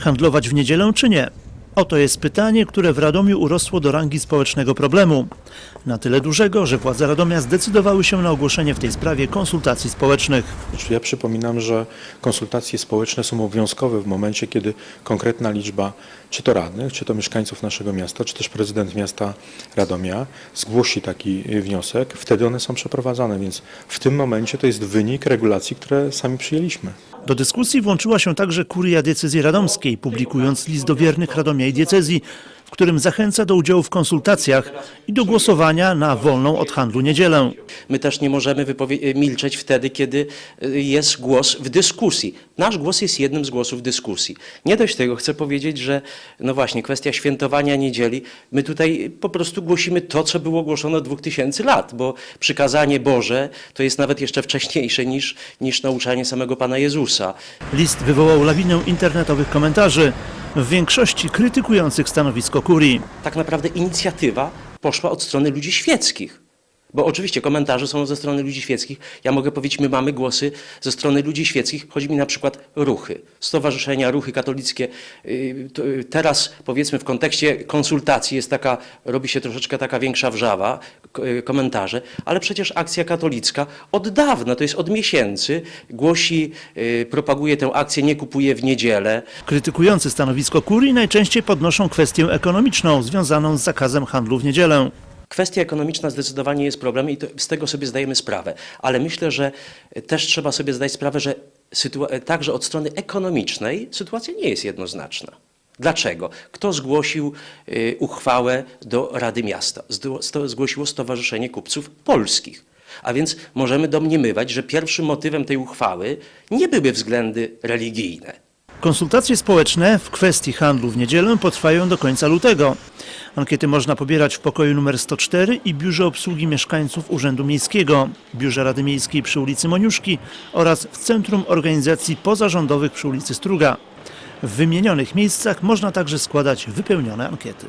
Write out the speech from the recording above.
Handlować w niedzielę czy nie? Oto jest pytanie, które w Radomiu urosło do rangi społecznego problemu. Na tyle dużego, że władze Radomia zdecydowały się na ogłoszenie w tej sprawie konsultacji społecznych. Znaczy, Ja przypominam, że konsultacje społeczne są obowiązkowe w momencie, kiedy konkretna liczba, czy to radnych, czy to mieszkańców naszego miasta, czy też prezydent miasta Radomia zgłosi taki wniosek, wtedy one są przeprowadzane, więc w tym momencie to jest wynik regulacji, które sami przyjęliśmy. Do dyskusji włączyła się także kuria diecezji radomskiej, publikując list do wiernych Radomia i diecezji, w którym zachęca do udziału w konsultacjach i do głosowania na wolną od handlu niedzielę. My też nie możemy wypowie- milczeć wtedy, kiedy y, jest głos w dyskusji. Nasz głos jest jednym z głosów dyskusji. Nie dość tego, chcę powiedzieć, że no właśnie, kwestia świętowania niedzieli, my tutaj po prostu głosimy to, co było głoszone od 2000 lat, bo przykazanie Boże to jest nawet jeszcze wcześniejsze niż, niż nauczanie samego Pana Jezusa. List wywołał lawinę internetowych komentarzy, w większości krytykujących stanowisko kurii. tak naprawdę inicjatywa poszła od strony ludzi świeckich. Bo oczywiście komentarze są ze strony ludzi świeckich. Ja mogę powiedzieć, my mamy głosy ze strony ludzi świeckich. Chodzi mi na przykład ruchy, stowarzyszenia, ruchy katolickie. To, yy, Teraz powiedzmy w kontekście konsultacji jest taka, robi się troszeczkę taka większa wrzawa, yy, komentarze, ale przecież akcja katolicka od dawna, to jest od miesięcy, głosi, propaguje tę akcję Nie kupuję w niedzielę. Krytykujący stanowisko kurii najczęściej podnoszą kwestię ekonomiczną związaną z zakazem handlu w niedzielę. Kwestia ekonomiczna zdecydowanie jest problemem i to, z tego sobie zdajemy sprawę, ale myślę, że też trzeba sobie zdać sprawę, że także od strony ekonomicznej sytuacja nie jest jednoznaczna. Dlaczego? Kto zgłosił y, uchwałę do Rady Miasta? Zgłosiło Stowarzyszenie Kupców Polskich. A więc możemy domniemywać, że pierwszym motywem tej uchwały nie były względy religijne. Konsultacje społeczne w kwestii handlu w niedzielę potrwają do końca lutego. Ankiety można pobierać w pokoju numer 104 i biurze obsługi mieszkańców Urzędu Miejskiego, biurze Rady Miejskiej przy ulicy Moniuszki oraz w Centrum Organizacji Pozarządowych przy ulicy Struga. W wymienionych miejscach można także składać wypełnione ankiety.